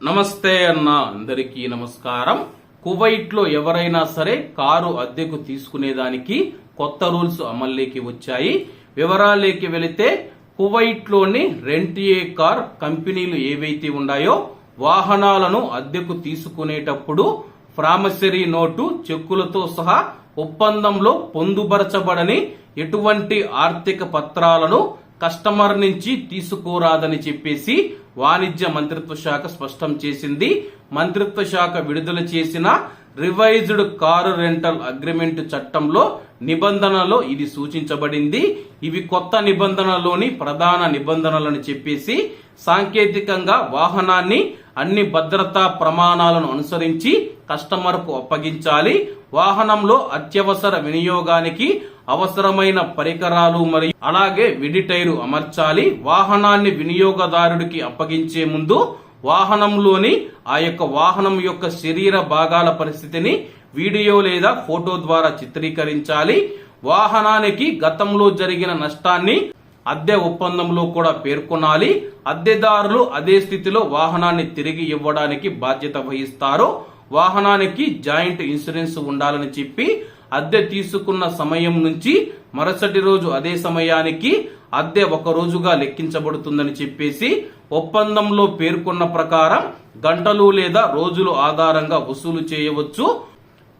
నమస్తే అన్న అందరికీ నమస్కారం. కువైట్లో ఎవరైనా సరే కారు అద్దెకు తీసుకునేదానికి కొత్త రూల్స్ అమల్లోకి వచ్చాయి. వివరాలేకి వెళితే కువైట్లోని ఏ కార్ కంపెనీలు ఏవైతే ఉన్నాయో వాహనాలను అద్దెకు తీసుకునేటప్పుడు ప్రామసరీ నోటు చెక్కులతో సహా ఒప్పందంలో పొందుపరచబడని ఎటువంటి ఆర్థిక పత్రాలను కస్టమర్ నుంచి తీసుకోరాదని చెప్పేసి వాణిజ్య మంత్రిత్వ శాఖ స్పష్టం చేసింది. మంత్రిత్వ శాఖ విడుదల చేసిన రివైజ్డ్ కారు రెంటల్ అగ్రిమెంట్ చట్టంలో నిబంధనలో ఇది సూచించబడింది. ఇవి కొత్త నిబంధనలోని ప్రధాన నిబంధనలను చెప్పేసి సాంకేతికంగా వాహనాన్ని అన్ని భద్రతా ప్రమాణాలను అనుసరించి కస్టమర్కు అప్పగించాలి. వాహనంలో అత్యవసర వినియోగానికి అవసరమైన పరికరాలు మరియు అలాగే విడిటైరు అమర్చాలి. వాహనాన్ని వినియోగదారుడికి అప్పగించే ముందు వాహనంలోని ఆ యొక్క వాహనం యొక్క శరీర భాగాల పరిస్థితిని వీడియో లేదా ఫోటో ద్వారా చిత్రీకరించాలి. వాహనానికి గతంలో జరిగిన నష్టాన్ని అద్దె ఒప్పందంలో కూడా పేర్కొనాలి. అద్దెదారులు అదే స్థితిలో వాహనాన్ని తిరిగి ఇవ్వడానికి బాధ్యత వహిస్తారు. వాహనానికి జాయింట్ ఇన్సూరెన్స్ ఉండాలని చెప్పి అద్దె తీసుకున్న సమయం నుంచి మరుసటి రోజు అదే సమయానికి అద్దె ఒక రోజుగా లెక్కించబడుతుందని చెప్పేసి ఒప్పందంలో పేర్కొన్న ప్రకారం గంటలు లేదా రోజులు ఆధారంగా వసూలు చేయవచ్చు.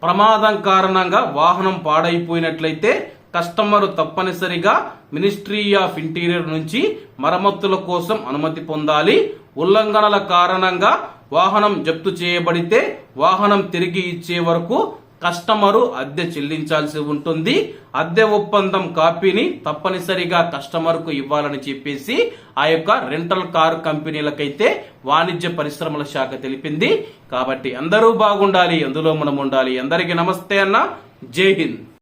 ప్రమాదం కారణంగా వాహనం పాడైపోయినట్లయితే కస్టమర్ తప్పనిసరిగా మినిస్ట్రీ ఆఫ్ ఇంటీరియర్ నుంచి మరమ్మతుల కోసం అనుమతి పొందాలి. ఉల్లంఘనల కారణంగా వాహనం జప్తు చేయబడితే వాహనం తిరిగి ఇచ్చే వరకు కస్టమరు అద్దె చెల్లించాల్సి ఉంటుంది. అద్దె ఒప్పందం కాపీని తప్పనిసరిగా కస్టమర్కు ఇవ్వాలని చెప్పేసి ఆ యొక్క రెంటల్ కార్ కంపెనీలకైతే వాణిజ్య పరిశ్రమల శాఖ తెలిపింది. కాబట్టి అందరూ బాగుండాలి అందులో మనం ఉండాలి. అందరికీ నమస్తే అన్న. జై హింద్.